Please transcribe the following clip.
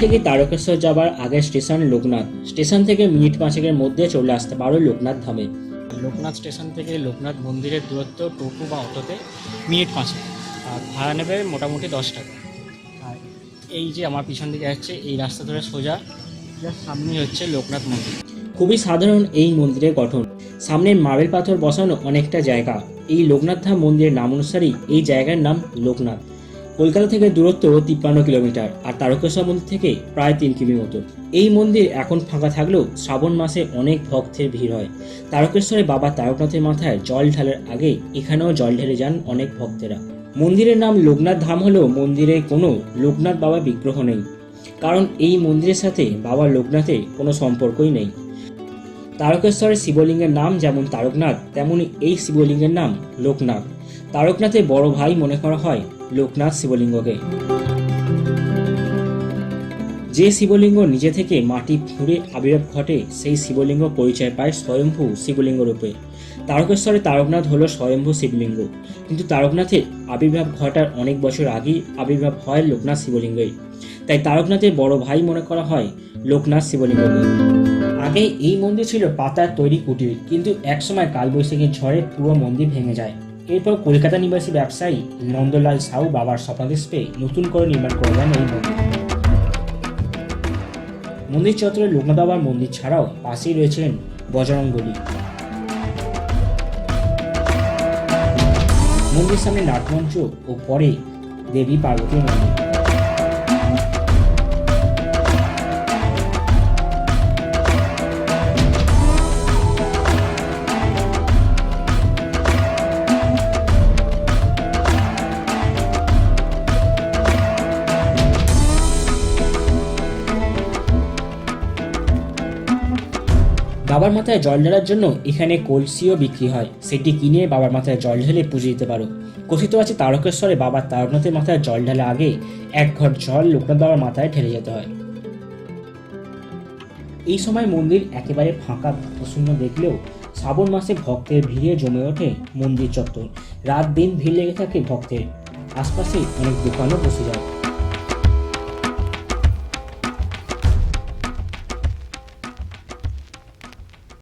থেকে তারকেশ্বর যাবার আগের স্টেশন লোকনাথ। স্টেশন থেকে মিনিট পাঁচেকের মধ্যে চলে আসতে পারো লোকনাথ ধামে। লোকনাথ স্টেশন থেকে লোকনাথ মন্দিরের দূরত্ব টোটো বা অটোতে মিনিট পাঁচে আর ভাড়া নেবে মোটামুটি দশ টাকা। আর এই যে আমার পিছন দিকে যাচ্ছে এই রাস্তা ধরে সোজা সামনেই হচ্ছে লোকনাথ মন্দির। খুবই সাধারণ এই মন্দিরের গঠন। সামনে মার্বেল পাথর বসানো অনেকটা জায়গা। এই লোকনাথ ধাম মন্দিরের নাম অনুসারেই এই জায়গার নাম লোকনাথ। কলকাতা থেকে দূরত্ব তিপ্পান্ন কিলোমিটার আর তারকেশ্বর মন্দির থেকে প্রায় তিন কিমি মতো। এই মন্দির এখন ফাঁকা থাকলেও শ্রাবণ মাসে অনেক ভক্তের ভিড় হয়। তারকেশ্বরে বাবা তারকনাথের মাথায় জল ঢালার আগে এখানেও জল ঢেলে যান অনেক ভক্তেরা। মন্দিরের নাম লোকনাথ ধাম হলেও মন্দিরে কোনো লোকনাথ বাবা বিগ্রহ নেই। কারণ এই মন্দিরের সাথে বাবা লোকনাথের কোনো সম্পর্কই নেই। তারকেশ্বরের শিবলিঙ্গের নাম যেমন তারকনাথ, তেমনি এই শিবলিঙ্গের নাম লোকনাথ। তারকনাথের বড় ভাই মনে করা হয় লোকনাথ শিবলিঙ্গকে। যে শিবলিঙ্গ নিজে থেকে মাটি ফুঁড়ে আবির্ভাব ঘটে, সেই শিবলিঙ্গ পরিচয় পায় স্বয়ম্ভু শিবলিঙ্গ রূপে। তারকেশ্বরে তারকনাথ হলো স্বয়ম্ভু শিবলিঙ্গ। কিন্তু তারকনাথের আবির্ভাব ঘটার অনেক বছর আগেই আবির্ভাব হয় লোকনাথ শিবলিঙ্গই। তাই তারকনাথের বড় ভাই মনে করা হয় লোকনাথ শিবলিঙ্গকে। আগে এই মন্দির ছিল পাতার তৈরি কুটির, কিন্তু একসময় কালবৈশাখীর ঝড়ে পুরো মন্দির ভেঙে যায়। এরপর কলকাতা নিবাসী ব্যবসায়ী নন্দলাল সাউ বাবার স্বপ্নাদেশ পেয়ে নতুন করে নির্মাণ করে দেন এই মন্দির। মন্দির চত্বরে লোকনাথ বাবার মন্দির ছাড়াও পাশেই রয়েছেন বজরঙ্গলী মন্দির সামনে নাটমঞ্চ ও পরে দেবী পার্বতীর মন্দির। বাবার মাথায় জল ঢালার জন্য এখানে কলসিও বিক্রি হয়। সেটি কিনে বাবার মাথায় জল ঢেলে পুজো দিতে পারো। কথিত আছে তারকেশ্বরে বাবার তারকনাথের মাথায় জল ঢালা আগে এক ঘর জল লোকনাথ বাবার মাথায় ঢেলে যেতে হয়। এই সময় মন্দির একেবারে ফাঁকা, প্রসন্ন দেখলেও শ্রাবণ মাসে ভক্তের ভিড়ে জমে ওঠে মন্দির চত্বর। রাত দিন ভিড় লেগে থাকে ভক্তের। আশপাশে অনেক দোকানও বসে যায়।